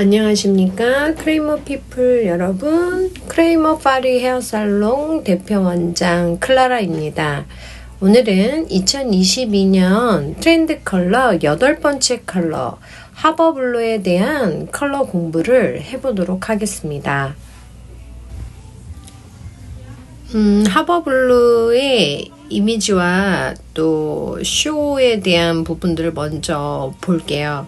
안녕하십니까? 크레이머 피플 여러분. 크레이머 파리 헤어살롱 대표 원장 클라라입니다. 오늘은 2022년 트렌드 컬러 여덟 번째 컬러 하버블루에 대한 컬러 공부를 해보도록 하겠습니다. 음, 하버블루의 이미지와 또 쇼에 대한 부분들을 먼저 볼게요.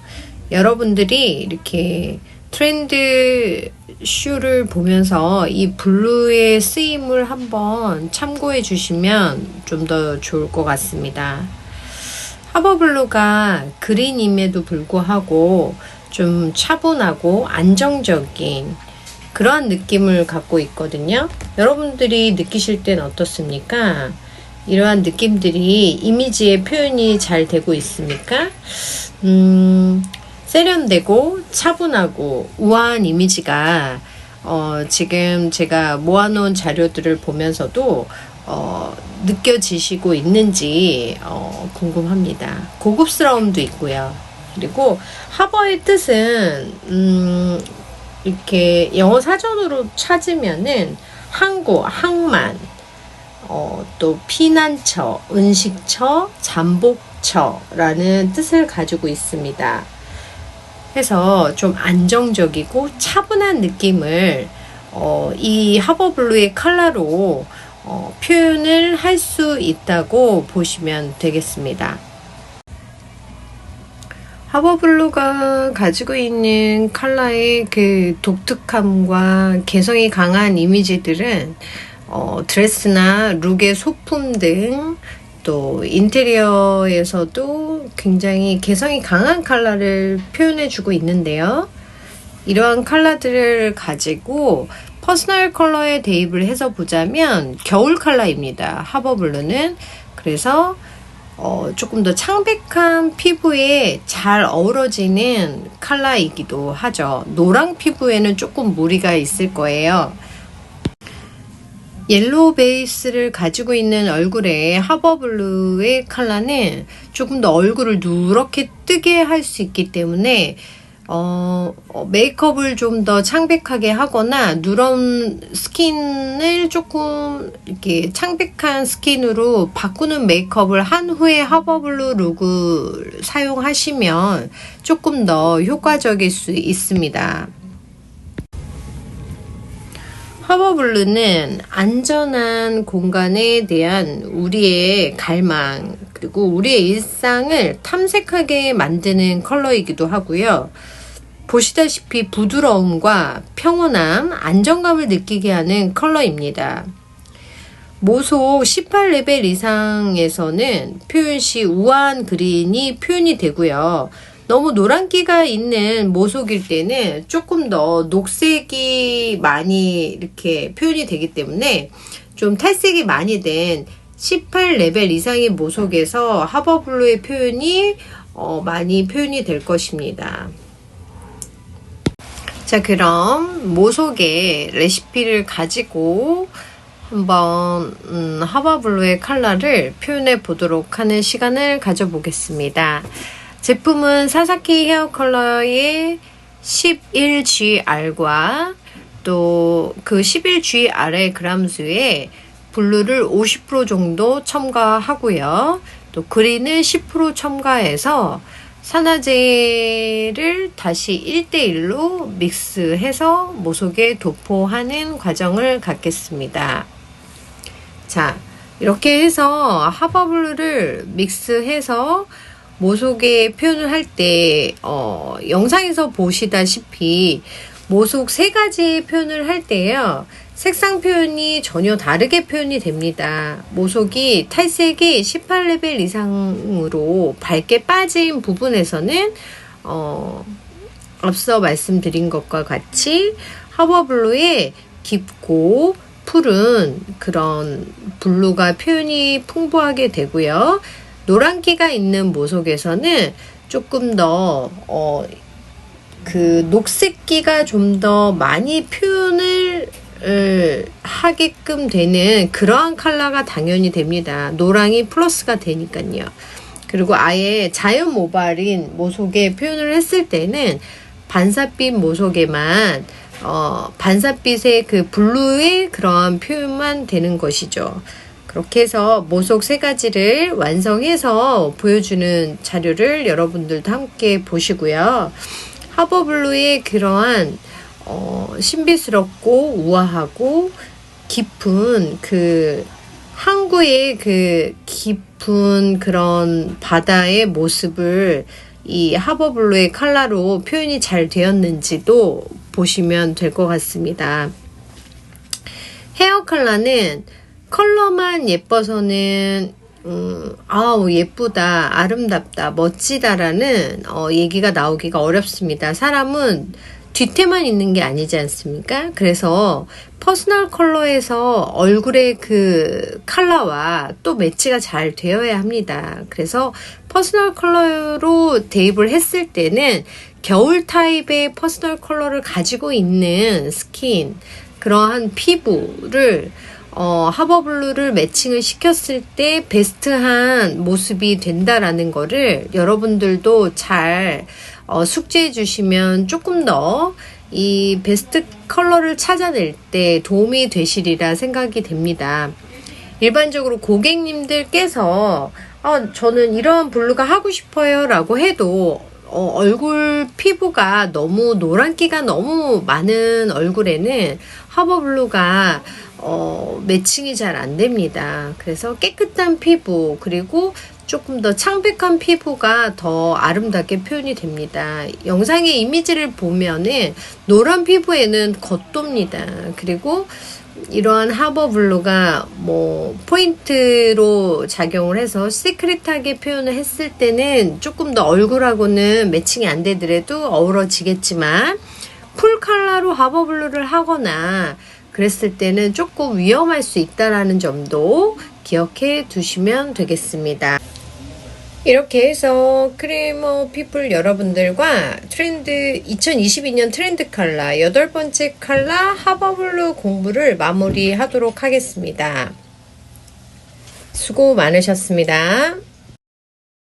여러분들이 이렇게 트렌드 슈를 보면서 이 블루의 쓰임을 한번 참고해 주시면 좀 더 좋을 것 같습니다. 하버블루가 그린임에도 불구하고 좀 차분하고 안정적인 그러한 느낌을 갖고 있거든요. 여러분들이 느끼실 땐 어떻습니까? 이러한 느낌들이 이미지의 표현이 잘 되고 있습니까? 음, 세련되고 차분하고 우아한 이미지가 어, 지금 제가 모아놓은 자료들을 보면서도 어, 느껴지시고 있는지 어, 궁금합니다. 고급스러움도 있고요. 그리고 하버의 뜻은 음, 이렇게 영어 사전으로 찾으면은 항고, 항만, 어, 또 피난처, 은식처, 잠복처라는 뜻을 가지고 있습니다. 해서 좀 안정적이고 차분한 느낌을 어, 이 하버블루의 컬러로 어, 표현을 할 수 있다고 보시면 되겠습니다. 하버블루가 가지고 있는 컬러의 그 독특함과 개성이 강한 이미지들은 어, 드레스나 룩의 소품 등 또 인테리어에서도 굉장히 개성이 강한 컬러를 표현해 주고 있는데요. 이러한 컬러들을 가지고 퍼스널 컬러에 대입을 해서 보자면 겨울 컬러입니다. 하버블루는 그래서 어, 조금 더 창백한 피부에 잘 어우러지는 컬러이기도 하죠. 노랑 피부에는 조금 무리가 있을 거예요. 옐로우 베이스를 가지고 있는 얼굴에 하버블루의 컬러는 조금 더 얼굴을 누렇게 뜨게 할 수 있기 때문에 어, 어, 메이크업을 좀 더 창백하게 하거나 누런 스킨을 조금 이렇게 창백한 스킨으로 바꾸는 메이크업을 한 후에 하버블루 룩을 사용하시면 조금 더 효과적일 수 있습니다. 하버블루는 안전한 공간에 대한 우리의 갈망, 그리고 우리의 일상을 탐색하게 만드는 컬러이기도 하고요. 보시다시피 부드러움과 평온함, 안정감을 느끼게 하는 컬러입니다. 모속 18레벨 이상에서는 표현 시 우아한 그린이 표현이 되고요. 너무 노란기가 있는 모속일 때는 조금 더 녹색이 많이 이렇게 표현이 되기 때문에 좀 탈색이 많이 된 18레벨 이상의 모속에서 하버블루의 표현이 어, 많이 표현이 될 것입니다. 자, 그럼 모속의 레시피를 가지고 한번 음, 하버블루의 컬러를 표현해 보도록 하는 시간을 가져보겠습니다. 제품은 사사키 헤어 컬러의 11GR과 또 그 11GR의 그람수에 블루를 50% 정도 첨가하고요. 또 그린을 10% 첨가해서 산화제를 다시 1대1로 믹스해서 모속에 도포하는 과정을 갖겠습니다. 자, 이렇게 해서 하버블루를 믹스해서 모속의 표현을 할 때, 어, 영상에서 보시다시피 모속 세 가지 표현을 할 때요. 색상 표현이 전혀 다르게 표현이 됩니다. 모속이 탈색이 18레벨 이상으로 밝게 빠진 부분에서는 어, 앞서 말씀드린 것과 같이 하버블루의 깊고 푸른 그런 블루가 표현이 풍부하게 되고요. 노란기가 있는 모속에서는 조금 더, 어, 그 녹색기가 좀 더 많이 표현을 하게끔 되는 그러한 컬러가 당연히 됩니다. 노랑이 플러스가 되니까요. 그리고 아예 자연 모발인 모속에 표현을 했을 때는 반사빛 모속에만 어, 반사빛의 그 블루의 그런 표현만 되는 것이죠. 그렇게 해서 모속 세 가지를 완성해서 보여주는 자료를 여러분들도 함께 보시고요. 하버블루의 그러한 어, 신비스럽고 우아하고 깊은 그 항구의 그 깊은 그런 바다의 모습을 이 하버블루의 컬러로 표현이 잘 되었는지도 보시면 될 것 같습니다. 헤어 컬러는 컬러만 예뻐서는 음, 아우 예쁘다, 아름답다, 멋지다라는 어, 얘기가 나오기가 어렵습니다. 사람은 뒤태만 있는 게 아니지 않습니까? 그래서 퍼스널 컬러에서 얼굴의 그 컬러와 또 매치가 잘 되어야 합니다. 그래서 퍼스널 컬러로 대입을 했을 때는 겨울 타입의 퍼스널 컬러를 가지고 있는 스킨, 그러한 피부를 어, 하버블루를 매칭을 시켰을 때 베스트한 모습이 된다라는 거를 여러분들도 잘 어, 숙지해 주시면 조금 더 이 베스트 컬러를 찾아낼 때 도움이 되시리라 생각이 됩니다. 일반적으로 고객님들께서 아, 저는 이런 블루가 하고 싶어요 라고 해도 어, 얼굴 피부가 너무 노란기가 너무 많은 얼굴에는 하버블루가 어, 매칭이 잘 안 됩니다. 그래서 깨끗한 피부 그리고 조금 더 창백한 피부가 더 아름답게 표현이 됩니다. 영상의 이미지를 보면은 노란 피부에는 겉돕니다. 그리고 이러한 하버블루가 뭐 포인트로 작용을 해서 시크릿하게 표현을 했을 때는 조금 더 얼굴하고는 매칭이 안 되더라도 어우러지겠지만 풀 컬러로 하버블루를 하거나 그랬을 때는 조금 위험할 수 있다라는 점도 기억해 두시면 되겠습니다. 이렇게 해서 크리머 피플 여러분들과 트렌드 2022년 트렌드 컬러 여덟 번째 컬러 하버블루 공부를 마무리하도록 하겠습니다. 수고 많으셨습니다.